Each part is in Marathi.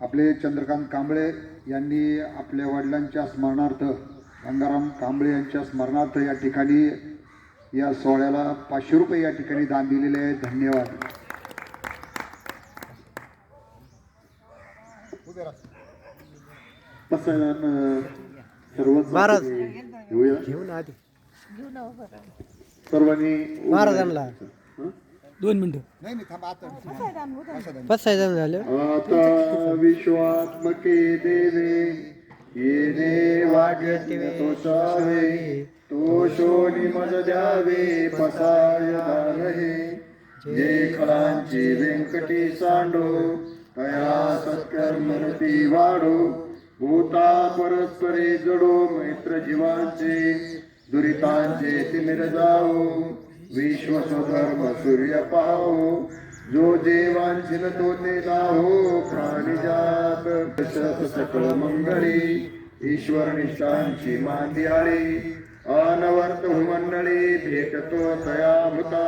आपले चंद्रकांत कांबळे यांनी आपल्या वडिलांच्या स्मरणार्थ गंगाराम कांबळे यांच्या स्मरणार्थ या ठिकाणी या सोहळ्याला पाचशे रुपये या ठिकाणी दान दिलेले आहे. धन्यवाद. सर्वांनी महाराजांना? दोन मिनिटं. नाही नाही थांबा आता पाच सहा जण झाले आता विश्वात्मके देवे येणे वाग्यते तोषावे तो शोनी मज द्यावे पसाय रहे जे खळांची व्यंकटी सांडो तया सत्कर्मरती वाढो. भूता परस्परे जडो मैत्र जीवांचे दुरितांचे तिमिर जाओ विश्वसधर्म सूर्य पाहो जो देवांचिन तो ते लाहो प्राणिजात दशरथ सकळ मंगळी ईश्वर निष्ठांची मांदियाळी अनवर्त मंडळी भेटतो तया भूता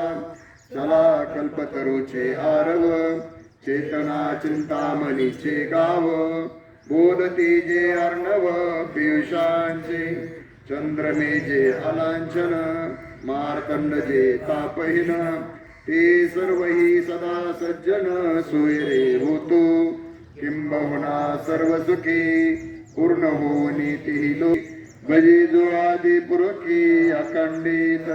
चला कल्पतरूचे आरव चेतना चिंतामणीचे गाव बोलती जे अर्णव पियुषांचे चंद्रमे जे अलांछन मार्कंड जे तापहीन ते सर्वही सदा सज्जन सोयरे होतो. किंबहुना सर्व सुखी पूर्ण होनी ती लोक भजी जो आदी पुरकी अखंडित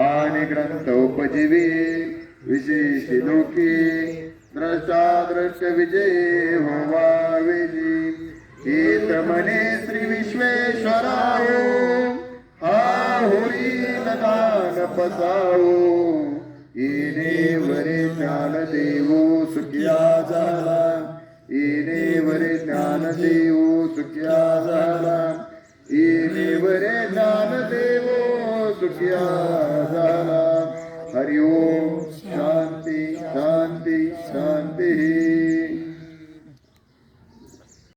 आणि ग्रंथ उपजीवी विशेष लोकी द्रष्टा द्रष्ट विजय होवा विजी। हेत म्हणे दान इने वरे ज्ञान देवो सुखिया झाला. इने वरे ज्ञान देवो सुखिया झाला. इने वरे ज्ञान देवो सुखिया झाला. हरि ओम शांती शांती शांती.